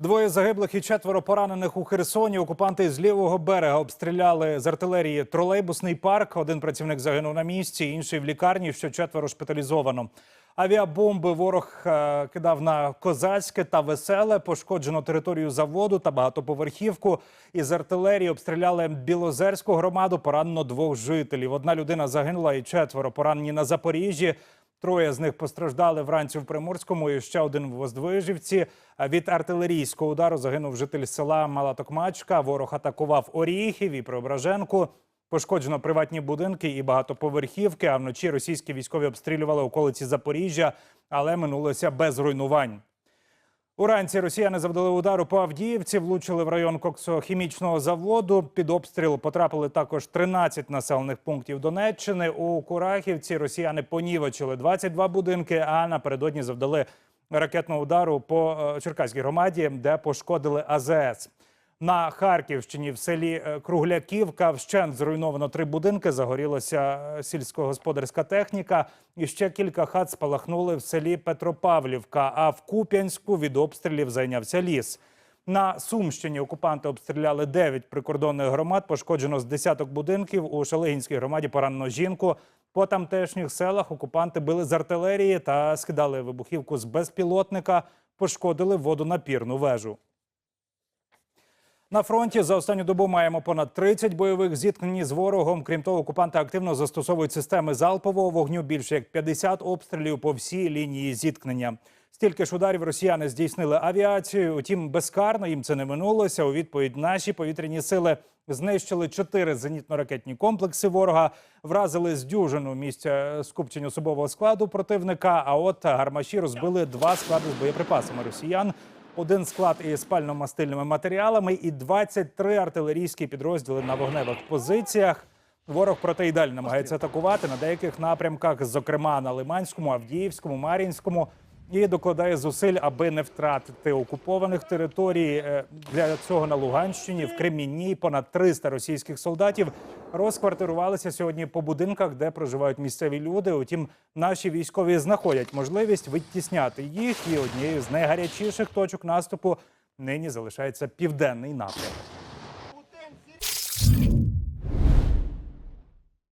Двоє загиблих і четверо поранених у Херсоні. Окупанти з лівого берега обстріляли з артилерії тролейбусний парк. Один працівник загинув на місці, інший в лікарні. Ще четверо шпиталізовано. Авіабомби ворог е, кидав на козацьке та веселе. Пошкоджено територію заводу та багатоповерхівку. Із артилерії обстріляли Білозерську громаду. Поранено двох жителів. Одна людина загинула і четверо поранені на Запоріжжі. Троє з них постраждали вранці в Приморському і ще один в Воздвижівці. Від артилерійського удару загинув житель села Мала Токмачка. Ворог атакував Оріхів і Преображенку. Пошкоджено приватні будинки і багатоповерхівки. А вночі російські військові обстрілювали околиці Запоріжжя, але минулося без руйнувань. Уранці росіяни завдали удару по Авдіївці, влучили в район коксохімічного заводу. Під обстріл потрапили також 13 населених пунктів Донеччини. У Курахівці росіяни понівечили 22 будинки, а напередодні завдали ракетного удару по е, Черкаській громаді, де пошкодили АЗС. На Харківщині в селі е, Кругляківка вщент зруйновано три будинки. Загорілася е, сільськогосподарська техніка. І ще кілька хат спалахнули в селі Петропавлівка. А в Куп'янську від обстрілів зайнявся ліс. На Сумщині окупанти обстріляли 9 прикордонних громад. Пошкоджено з десяток будинків. У Шалигінській громаді поранено жінку. По тамтешніх селах окупанти били з артилерії та скидали вибухівку з безпілотника. Пошкодили водонапірну вежу. На фронті за останню добу маємо понад 30 бойових зіткнень з ворогом. Крім того, окупанти активно застосовують системи залпового вогню. Більше як 50 обстрілів по всій лінії зіткнення. Стільки ж ударів росіяни здійснили авіацією. Утім, безкарно їм це не минулося. У відповідь наші повітряні сили знищили чотири зенітно-ракетні комплекси ворога, вразили з дюжину місця скупчень особового складу противника. А от гармаші розбили два склади з боєприпасами росіян один склад із пально-мастильними матеріалами і 23 артилерійські підрозділи на вогневих позиціях. Ворог проте й далі намагається атакувати на деяких напрямках, зокрема на Лиманському, Авдіївському, Мар'їнському, і докладає зусиль, аби не втратити окупованих територій. Е, Для цього на Луганщині в Кремінні понад 300 російських солдатів розквартирувалися сьогодні по будинках, де проживають місцеві люди. Утім, наші військові знаходять можливість відтісняти їх. І однією з найгарячіших точок наступу нині залишається південний напрямок.